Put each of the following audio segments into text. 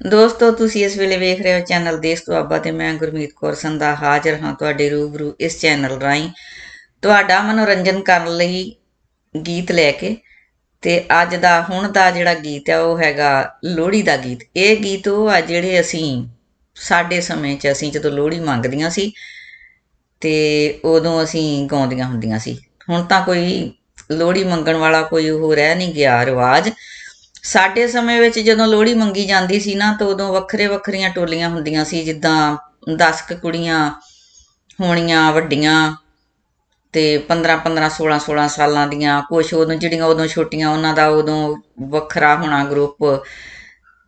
ਦੋਸਤੋ, ਤੁਸੀਂ ਇਸ ਵੇਲੇ ਵੇਖ ਰਹੇ ਹੋ ਚੈਨਲ ਦੇਸ਼ ਦੁਆਬਾ ਤੇ ਮੈਂ ਗੁਰਮੀਤ ਕੌਰ ਸੰਧਾ ਹਾਜ਼ਰ ਹਾਂ ਤੁਹਾਡੇ ਰੂਬਰੂ ਇਸ ਚੈਨਲ ਰਾਹੀਂ। ਤੁਹਾਡਾ ਮਨੋਰੰਜਨ ਕਰਨ ਲਈ ਗੀਤ ਲੈ ਕੇ ਤੇ ਅੱਜ ਦਾ, ਹੁਣ ਦਾ ਜਿਹੜਾ ਗੀਤ ਹੈ ਉਹ ਹੈਗਾ ਲੋਹੜੀ ਦਾ ਗੀਤ। ਇਹ ਗੀਤ ਉਹ ਆ ਜਿਹੜੇ ਅਸੀਂ ਸਾਡੇ ਸਮੇਂ 'ਚ ਅਸੀਂ ਜਦੋਂ ਲੋਹੜੀ ਮੰਗਦੀਆਂ ਸੀ ਤੇ ਉਦੋਂ ਅਸੀਂ ਗਾਉਂਦੀਆਂ ਹੁੰਦੀਆਂ ਸੀ। ਹੁਣ ਤਾਂ ਕੋਈ ਲੋਹੜੀ ਮੰਗਣ ਵਾਲਾ ਕੋਈ ਉਹ ਰਹਿ ਨਹੀਂ ਗਿਆ ਰਿਵਾਜ। ਸਾਡੇ ਸਮੇਂ ਵਿੱਚ ਜਦੋਂ ਲੋਹੜੀ ਮੰਗੀ ਜਾਂਦੀ ਸੀ ਨਾ, ਤਾਂ ਉਦੋਂ ਵੱਖਰੇ ਵੱਖਰੀਆਂ ਟੋਲੀਆਂ ਹੁੰਦੀਆਂ ਸੀ, ਜਿੱਦਾਂ 10 ਕੁ ਕੁੜੀਆਂ ਹੋਣੀਆਂ ਵੱਡੀਆਂ ਤੇ 15 15 16 16 ਸਾਲਾਂ ਦੀਆਂ, ਕੁਛ ਉਦੋਂ ਜਿਹੜੀਆਂ ਉਦੋਂ ਛੋਟੀਆਂ, ਉਹਨਾਂ ਦਾ ਉਦੋਂ ਵੱਖਰਾ ਹੋਣਾ ਗਰੁੱਪ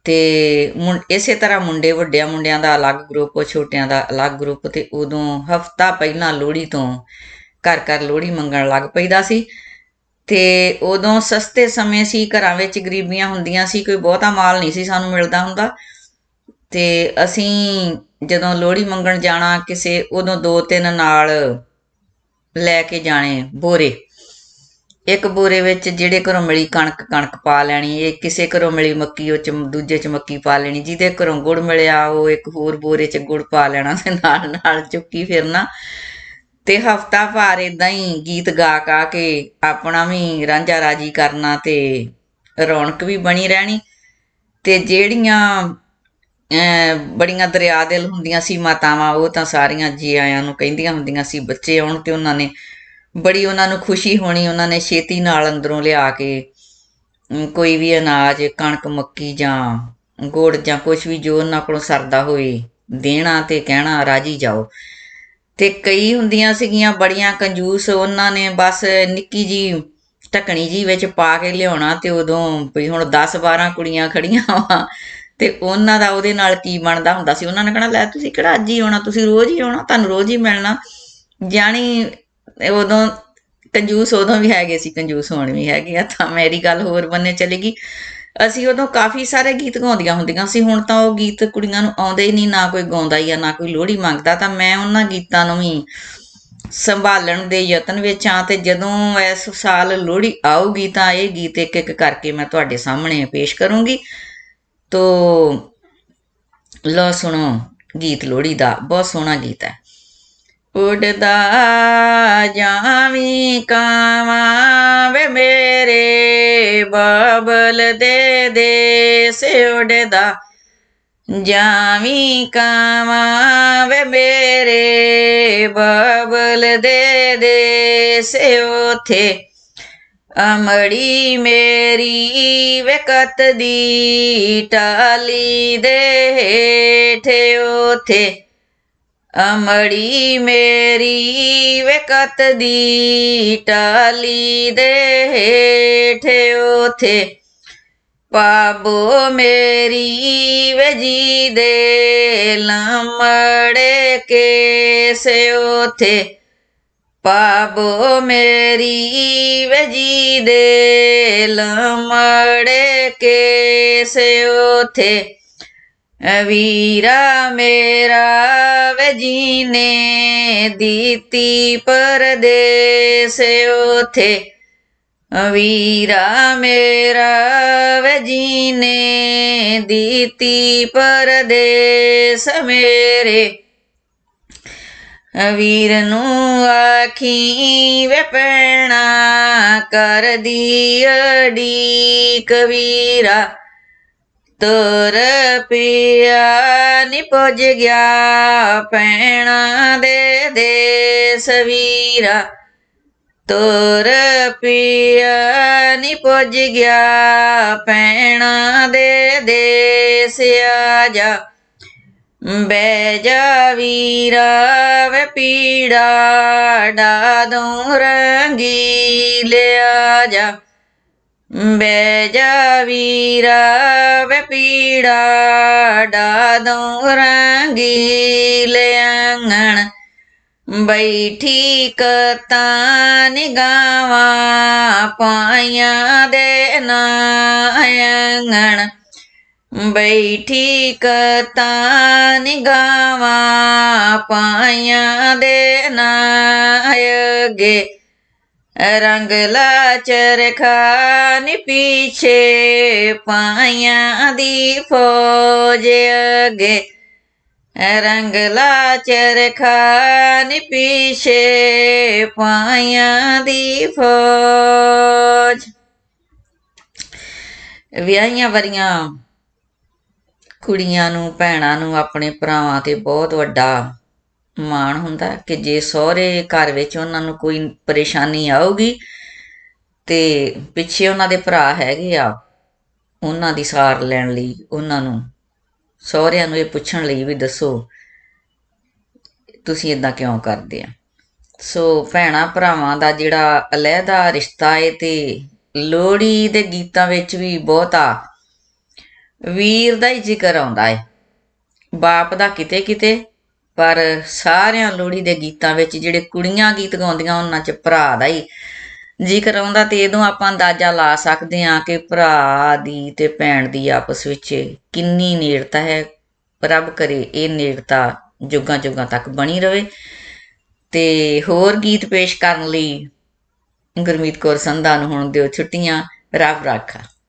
ਤੇ ਮੁੰ- ਇਸੇ ਤਰ੍ਹਾਂ ਮੁੰਡੇ ਵੱਡਿਆਂ ਮੁੰਡਿਆਂ ਦਾ ਅਲੱਗ ਗਰੁੱਪ ਛੋਟਿਆਂ ਦਾ ਅਲੱਗ ਗਰੁੱਪ ਤੇ ਉਦੋਂ ਹਫਤਾ ਪਹਿਲਾਂ ਲੋਹੜੀ ਤੋਂ ਘਰ ਘਰ ਲੋਹੜੀ ਮੰਗਣ ਲੱਗ ਪਈਦਾ ਸੀ। ਤੇ ਉਦੋਂ ਸਸਤੇ ਸਮੇਂ ਸੀ, ਘਰਾਂ ਵਿੱਚ ਗਰੀਬੀਆਂ ਹੁੰਦੀਆਂ ਸੀ, ਕੋਈ ਬਹੁਤਾ ਮਾਲ ਨਹੀਂ ਸੀ ਸਾਨੂੰ ਮਿਲਦਾ ਹੁੰਦਾ। ਤੇ ਅਸੀਂ ਜਦੋਂ ਲੋਹੜੀ ਮੰਗਣ ਜਾਣਾ, ਕਿਸੇ ਉਦੋਂ ਦੋ ਤਿੰਨ ਨਾਲ ਲੈ ਕੇ ਜਾਣੇ ਬੋਰੇ। ਇੱਕ ਬੋਰੇ ਵਿੱਚ ਜਿਹੜੇ ਘਰੋਂ ਮਿਲੀ ਕਣਕ ਕਣਕ ਪਾ ਲੈਣੀ, ਇਹ ਕਿਸੇ ਘਰੋਂ ਮਿਲੀ ਮੱਕੀ, ਉਹ ਚ ਦੂਜੇ ਚ ਮੱਕੀ ਪਾ ਲੈਣੀ, ਜਿਹਦੇ ਘਰੋਂ ਗੁੜ ਮਿਲਿਆ, ਉਹ ਇੱਕ ਹੋਰ ਬੋਰੇ ਚ ਗੁੜ ਪਾ ਲੈਣਾ ਤੇ ਨਾਲ ਨਾਲ ਚੁੱਕੀ ਫਿਰਨਾ। ਤੇ ਹਫਤਾ ਭਰ ਇਦਾਂ ਹੀ ਗੀਤ ਗਾ ਗਾ ਕੇ ਆਪਣਾ ਵੀ ਰਾਂਝਾ ਰਾਜੀ ਕਰਨਾ ਤੇ ਰੌਣਕ ਵੀ ਬਣੀ ਰਹਿਣੀ। ਤੇ ਜਿਹੜੀਆਂ ਬੜੀਆਂ ਦਰਿਆ ਦਿਲ ਹੁੰਦੀਆਂ ਸੀ ਮਾਤਾਵਾਂ, ਉਹ ਤਾਂ ਸਾਰੀਆਂ ਜੀ ਆਇਆਂ ਨੂੰ ਕਹਿੰਦੀਆਂ ਹੁੰਦੀਆਂ ਸੀ, ਬੱਚੇ ਆਉਣ ਤੇ ਉਹਨਾਂ ਨੇ ਬੜੀ ਉਹਨਾਂ ਨੂੰ ਖੁਸ਼ੀ ਹੋਣੀ, ਉਹਨਾਂ ਨੇ ਛੇਤੀ ਨਾਲ ਅੰਦਰੋਂ ਲਿਆ ਕੇ ਕੋਈ ਵੀ ਅਨਾਜ, ਕਣਕ, ਮੱਕੀ ਜਾਂ ਗੁੜ ਜਾਂ ਕੁਝ ਵੀ ਜੋ ਉਹਨਾਂ ਕੋਲੋਂ ਸਰਦਾ ਹੋਵੇ ਦੇਣਾ ਤੇ ਕਹਿਣਾ ਰਾਜੀ ਜਾਓ। ਤੇ ਕਈ ਹੁੰਦੀਆਂ ਸੀਗੀਆਂ ਬੜੀਆਂ ਕੰਜੂਸ, ਉਹਨਾਂ ਨੇ ਬਸ ਨਿੱਕੀ ਜੀ, ਢਕਣੀ ਜੀ ਵਿੱਚ ਪਾ ਕੇ ਲਿਆਉਣਾ ਤੇ ਉਦੋਂ ਵੀ ਹੁਣ 10 12 ਕੁੜੀਆਂ ਖੜੀਆਂ ਵਾ। ਤੇ ਉਹਨਾਂ ਦਾ ਉਹਦੇ ਨਾਲ ਕੀ ਬਣਦਾ ਹੁੰਦਾ ਸੀ? ਉਹਨਾਂ ਨੇ ਕਹਣਾ, ਲੈ ਤੁਸੀਂ ਕਿਹੜਾ ਅੱਜ ਹੀ ਆਉਣਾ, ਤੁਸੀਂ ਰੋਜ਼ ਹੀ ਆਉਣਾ, ਤੁਹਾਨੂੰ ਰੋਜ਼ ਹੀ ਮਿਲਣਾ। ਜਾਣੀ ਉਦੋਂ ਕੰਜੂਸ ਉਦੋਂ ਵੀ ਹੈਗੇ ਸੀ, ਕੰਜੂਸ ਹੁਣ ਵੀ ਹੈਗੇ ਆ, ਤਾਂ ਮੇਰੀ ਗੱਲ ਹੋਰ ਬੰਨੇ ਚਲੇਗੀ ਅਸੀਂ ਉਦੋਂ ਕਾਫੀ ਸਾਰੇ ਗੀਤ ਗਾਉਂਦੀਆਂ ਹੁੰਦੀਆਂ ਸੀ, ਹੁਣ ਤਾਂ ਉਹ ਗੀਤ ਕੁੜੀਆਂ ਨੂੰ ਆਉਂਦੇ ਹੀ ਨਹੀਂ, ਨਾ ਕੋਈ ਗਾਉਂਦਾ ਹੀ ਆ ਨਾ ਕੋਈ ਲੋਹੜੀ ਮੰਗਦਾ, ਤਾਂ ਮੈਂ ਉਹਨਾਂ ਗੀਤਾਂ ਨੂੰ ਵੀ ਸੰਭਾਲਣ ਦੇ ਯਤਨ ਵਿੱਚ ਆ ਤੇ ਜਦੋਂ ਇਸ ਸਾਲ ਲੋਹੜੀ ਆਊਗੀ ਤਾਂ ਇਹ ਗੀਤ ਇੱਕ ਇੱਕ ਕਰਕੇ ਮੈਂ ਤੁਹਾਡੇ ਸਾਹਮਣੇ ਪੇਸ਼ ਕਰੂੰਗੀ। ਤੋ ਲੋ ਸੁਣੋ, ਗੀਤ ਲੋਹੜੀ ਦਾ ਬਹੁਤ ਸੋਹਣਾ ਗੀਤ ਹੈ। ਉਡਦਾ ਜਾਵੀਂ ਕਾਵਾਂ ਵੇ ਮੇਰੇ ਬਬਲ ਦੇ ਦੇ, ਸੇ ਉਡਦਾ ਜਾਵੀਂ ਕਾਵਾਂ ਵੇ ਮੇਰੇ ਬਬਲ ਦੇ ਦੇ, ਸੇ ਉਥੇ ਅਮੜੀ ਮੇਰੀ ਵਕਤ ਦੀ ਟਾਲੀ ਦੇ ਹੇਠ ਉਥੇ ਅਮੜੀ ਮੇਰੀ ਵਕਤ ਦੀ ਟਾਲੀ ਦੇ ਹੇਠ ਉਥੇ। ਪਾਬੋ ਮੇਰੀ ਵਜੀ ਦੇ ਲਮੜੇ ਕੇਸ ਉਥੇ। ਪਾਬੋ ਮੇਰੀ ਵਜੀ ਦੇ ਲਮੜੇ ਕੇਸ ਉਥੇ। ਵੀਰਾ ਮੇਰਾ ਵਜੀ ਨੇ ਦਿੱਤੀ ਪਰਦੇਸ ਉਥੇ ਵੀਰਾ ਮੇਰਾ ਵਜੀ ਨੇ ਦਿੱਤੀ ਪਰਦੇਸ ਮੇਰੇ ਵੀਰ ਨੂੰ ਆਖੀ ਤੁਰ ਪਿਆ ਨੀ ਪੁੱਜ ਗਿਆ ਪੈਣਾ ਦੇ ਦੇ ਸਵੀਰਾ ਤੁਰ ਪਿਆ ਨੀ ਪੁੱਜ ਗਿਆ ਪੈਣਾ ਦੇ ਦੇਸ ਆਜਾ। ਬੈ ਜਾ ਵੀਰਾ, ਵੇ ਪੀੜਾ ਡਾਦੋਂ ਰੰਗੀ ਲਿਆ ਜਾ ਬੈ ਜਾ ਵੀਰਾ ਵੇ ਪੀੜਾ ਡਾਦੋਂ ਰੰਗੀ ਲਿਆਂਗਣ। ਬੈਠੀ ਕਤਾਂ ਨਿਗਾਵਾਂ ਪਾਈਆਂ ਦੇ ਨਾਇਆਂਗਣ। ਬੈਠੀ ਕਤਾਂ ਨਿਗਾਵਾਂ ਪਾਈਆਂ ਦੇ ਨਾਇਗੇ। ਰੰਗ ਰੰਗਲਾ ਰਖਾ ਨੀ ਪੀਛੇ ਪਾਇਆਂ ਦੀ ਫੌਜ ਅਗੇ। ਰੰਗਲਾ ਲਾਚ ਰਖਾ ਨੀ ਪੀਛੇ ਦੀ ਫੌਜ। ਵਿਆਹੀਆਂ ਵਰੀਆਂ ਕੁੜੀਆਂ ਨੂੰ, ਭੈਣਾਂ ਨੂੰ, ਆਪਣੇ ਭਰਾਵਾਂ ਤੇ ਬਹੁਤ ਵੱਡਾ ਮਾਣ ਹੁੰਦਾ ਕਿ ਜੇ ਸਹੁਰੇ ਘਰ ਵਿੱਚ ਉਹਨਾਂ ਨੂੰ ਕੋਈ ਪਰੇਸ਼ਾਨੀ ਆਊਗੀ ਤੇ ਪਿੱਛੇ ਉਹਨਾਂ ਦੇ ਭਰਾ ਹੈਗੇ ਆ, ਉਹਨਾਂ ਦੀ ਸਾਰ ਲੈਣ ਲਈ ਉਹਨਾਂ ਨੂੰ, ਸਹੁਰਿਆਂ ਨੂੰ ਇਹ ਪੁੱਛਣ ਲਈ ਵੀ ਦੱਸੋ, ਤੁਸੀਂ ਇਦਾਂ ਕਿਉਂ ਕਰਦੇ ਆ? ਸੋ ਭੈਣਾ ਭਰਾਵਾਂ ਦਾ ਜਿਹੜਾ ਅਲਹਿਦਾ ਰਿਸ਼ਤਾ ਏ ਤੇ ਲੋਹੜੀ ਦੇ ਗੀਤਾਂ ਵਿੱਚ ਵੀ ਬਹੁਤਾ ਵੀਰ ਦਾ ਹੀ ਜ਼ਿਕਰ ਆਉਂਦਾ ਏ, ਬਾਪ ਦਾ ਕਿਤੇ ਕਿਤੇ ਪਰ ਸਾਰਿਆਂ ਲੋਹੜੀ ਦੇ ਗੀਤਾਂ ਵਿੱਚ ਜਿਹੜੇ ਕੁੜੀਆਂ ਗੀਤ ਗਾਉਂਦੀਆਂ ਉਹਨਾਂ 'ਚ ਭਰਾ ਦਾ ਹੀ ਜ਼ਿਕਰ ਆਉਂਦਾ ਤੇ ਇਦੋਂ ਆਪਾਂ ਅੰਦਾਜ਼ਾ ਲਾ ਸਕਦੇ ਹਾਂ ਕਿ ਭਰਾ ਦੀ ਤੇ ਭੈਣ ਦੀ ਆਪਸ ਵਿੱਚ ਕਿੰਨੀ ਨੇੜਤਾ ਹੈ ਰੱਬ ਕਰੇ ਇਹ ਨੇੜਤਾ ਜੁਗਾਂ ਜੁਗਾਂ ਤੱਕ ਬਣੀ ਰਵੇ। ਤੇ ਹੋਰ ਗੀਤ ਪੇਸ਼ ਕਰਨ ਲਈ ਗੁਰਮੀਤ ਕੌਰ ਸੰਧਾ ਨੂੰ ਹੁਣ ਦਿਓ ਛੁੱਟੀਆਂ, ਰੱਬ ਰਾਖਾ।